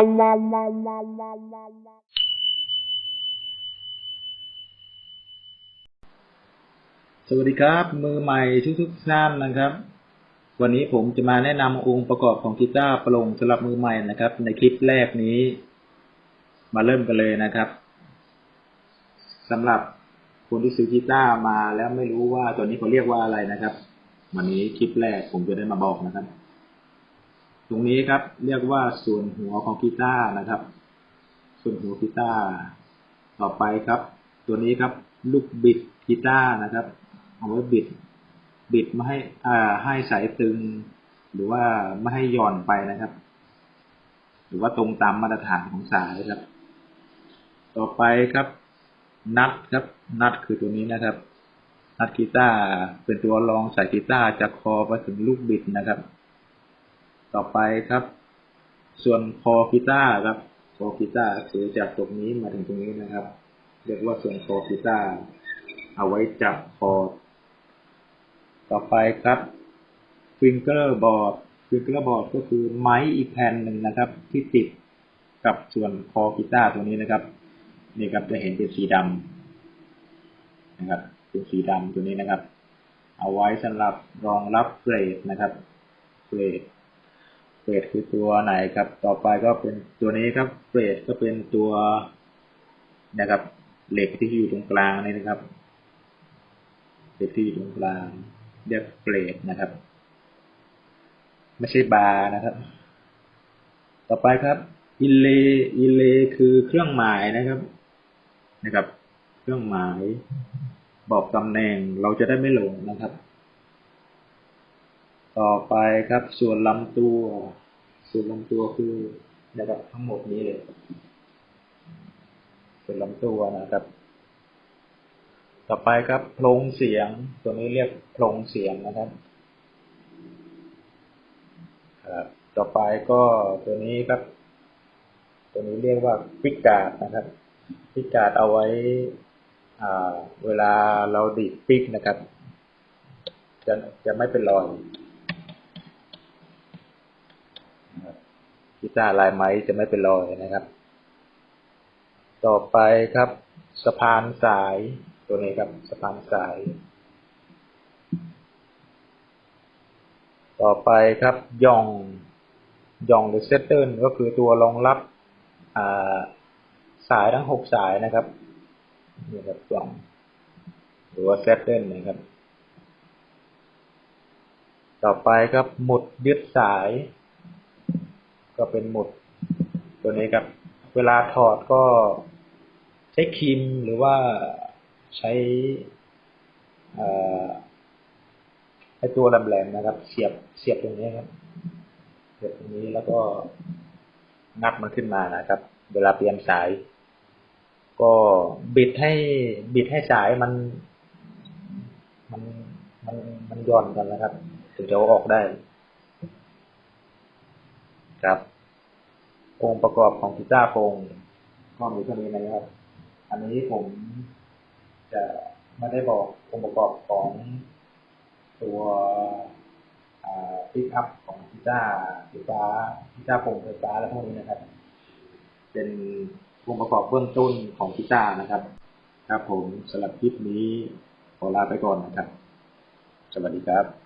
สวัสดีครับ มือใหม่ทุกทุกๆท่านนะครับ วันนี้ผมจะมาแนะนำองค์ประกอบของกีตาร์ปร่งสำหรับมือใหม่นะครับ ในคลิปแรกนี้ มาเริ่มกันเลยนะครับสำหรับคนที่ซื้อกีตาร์มาแล้วไม่รู้ว่าตัวนี้เขาเรียกว่าอะไรนะครับ วันนี้คลิปแรกผมจะได้มาบอกนะครับ ตรงนี้ครับ เรียกว่าส่วนหัวของกีตาร์นะครับ ส่วนหัวกีตาร์ต่อไปครับ ตัวนี้ครับ ลูกบิดกีตาร์นะครับ เอาไว้บิด บิดไม่ให้อ่าให้สายตึง หรือว่าไม่ให้หย่อนไปนะครับ หรือว่าตรงตามมาตรฐานของสายครับ ต่อไปครับ นัดครับ นัดคือตัวนี้นะครับนัดกีตาร์เป็นตัวรองสายกีตาร์จากคอไปถึงลูกบิดนะครับ ต่อไปครับ ส่วนคอกีตาร์ครับคอกีตาร์คือจากตรงนี้มาถึงตรงนี้นะครับ เรียกว่าส่วนคอกีตาร์เอาไว้จับคอต่อไปครับฟิงเกอร์บอร์ดฟิงเกอร์บอร์ดก็คือไม้อีกแผ่นหนึ่งนะครับ ที่ติดกับส่วนคอกีตาร์ตัวนี้นะครับนี่ครับจะเห็นเป็นสีดำนะครับเป็นสีดำตัวนี้นะครับ เอาไว้สำหรับรองรับเฟรดนะครับเฟรด เฟรดคือตัวไหนครับ ต่อไปก็เป็นตัวนี้ครับเฟรดก็เป็นตัวนะครับเหล็กที่อยู่ตรงกลางนี่นะครับเหล็กที่อยู่ตรงกลางเรียกเฟรดนะครับ ไม่ใช่บาร์นะครับ ต่อไปครับอิเลอิเลคือเครื่องหมายนะครับนะครับ เครื่องหมาย บอกตำแหน่งเราจะได้ไม่หลงนะครับ ต่อไปครับส่วนลำตัว ส่วนลำตัวคือนะครับทั้งหมดนี้เลยส่วนลำตัวนะครับ ต่อไปครับโพรงเสียง ตัวนี้เรียกโพรงเสียงนะครับครับต่อไปก็ตัวนี้ครับ ตัวนี้เรียกว่าพิกาดนะครับ พิกาดเอาไว้เวลาเราดีดปิกนะครับ จะจะไม่เป็นรอย ตาร์ลายไม้จะไม่เป็นรอยนะครับ ต่อไปครับ สะพานสายตัวนี้ครับสะพานสาย ต่อไปครับย่องย่องหรือเซตเติลก็คือตัวรองรับาสายทั้งหกสายนะครับนี่ครับย่องหรือว่าเซตเติลนะครับ ต่อไปครับหมุดยึดสาย ก็เป็นหมุด ตัวนี้ครับ เวลาถอดก็ใช้ครีมหรือว่าใช้ไอตัวแหลมๆนะครับ เสียบเสียบตรงนี้ครับ เสียบตรงนี้แล้วก็งัดมันขึ้นมานะครับ เวลาเปลี่ยนสาย ก็บิดให้บิดให้สายมันมันมันมันย่อนกันนะครับ ถึงจะออกได้ ครับ องค์ประกอบของกีตาร์โปงก็มีเท่านี้นะครับ อันนี้ผมจะไม่ได้บอกองค์ประกอบของตัวปิกอัพของกีตาร์ไฟฟ้ากีตาร์โปร่งไฟฟ้าและพวกนี้นะครับ เป็นองค์ประกอบเบื้องต้นของกีตาร์นะครับ ครับผมสำหรับคลิปนี้ขอลาไปก่อนนะครับ สวัสดีครับ